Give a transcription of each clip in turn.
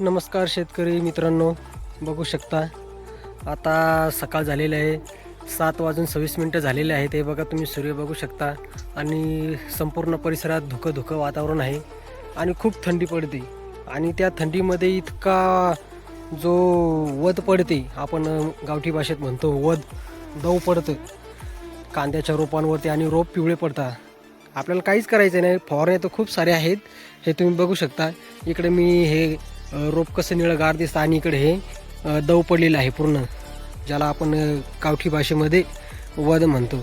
नमस्कार शेतकरी मित्रांनो बघू शकता. आता सकाळ झालेली आहे सात वाजून सव्वीस मिनटं झालेले आहेत. हे बघा तुम्ही सूर्य बघू शकता. आणि संपूर्ण परिसरात धुकं धुकं वातावरण आहे. आणि खूप थंडी पडते. आणि त्या थंडीमध्ये इतका जो वध पडते आपण गावठी भाषेत म्हणतो वध दव पडतं. कांद्याच्या रोपांवरती आणि रोप पिवळे पडतात. आपल्याला काहीच करायचं नाही. फवारण्या तर खूप सारे आहेत. हे तुम्ही बघू शकता. इकडे मी हे रोप कसं निळं गार दिसतं आणि इकडे हे दव पडलेलं आहे पूर्ण ज्याला आपण गावठी भाषेमध्ये वध म्हणतो.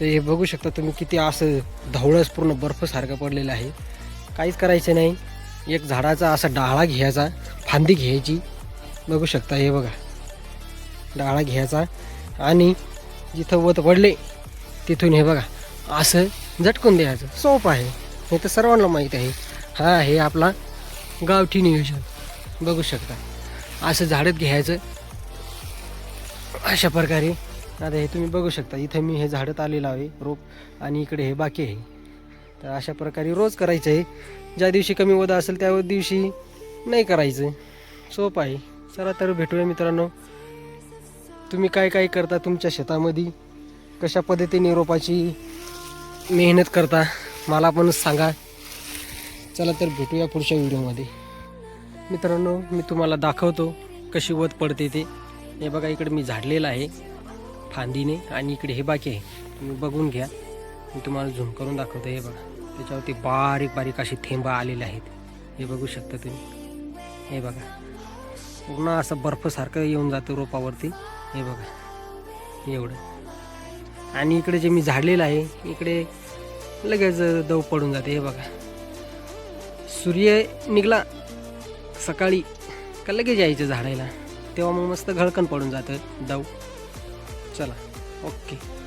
तर हे बघू शकता तुम्ही किती असं धवळस पूर्ण बर्फसारखं पडलेलं आहे. काहीच करायचं नाही. एक झाडाचा असा डाळा घ्यायचा फांदी घ्यायची. बघू शकता हे बघा. डाळा घ्यायचा आणि जिथं वत पडले तिथून हे बघा असं झटकून द्यायचं. सोपं आहे. हे तर सर्वांना माहीत आहे. हा आहे आपला गावठी नियोजन. बघू शकता. असं झाडत घ्यायचं. अशा प्रकारे. आता हे तुम्ही बघू शकता इथं मी हे झाडत आलेलं आहे रोप आणि इकडे हे बाकी आहे. तर अशा प्रकारे रोज करायचं आहे. ज्या दिवशी कमी वदा असेल त्या दिवशी नाही करायचं. सोपं आहे. चला तर भेटूया मित्रांनो. तुम्ही काय काय करता तुमच्या शेतामध्ये? कशा पद्धतीने रोपाची मेहनत करता? मला पण सांगा. चला तर भेटूया पुढच्या व्हिडिओमध्ये. मित्रांनो मी तुम्हाला दाखवतो कशी वत पडते ते. हे बघा इकडे मी झाडलेलं आहे फांदीने आणि इकडे हे बाकी आहे. तुम्ही बघून घ्या. मी तुम्हाला झूम करून दाखवतो. हे बघा त्याच्यावरती बारीक बारीक असे थेंबा आलेले आहेत. हे बघू शकता तुम्ही. हे बघा पूर्ण असं बर्फसारखं येऊन जातं रोपावरती. हे बघा एवढं. आणि इकडे जे मी झाडलेलं आहे इकडे लगेच दव पडून जाते. हे बघा सूर्य निघला सकाळी का लगेच यायचं झाडायला. तेव्हा मग मस्त घळकण पडून जातं. दव. चला. ओके.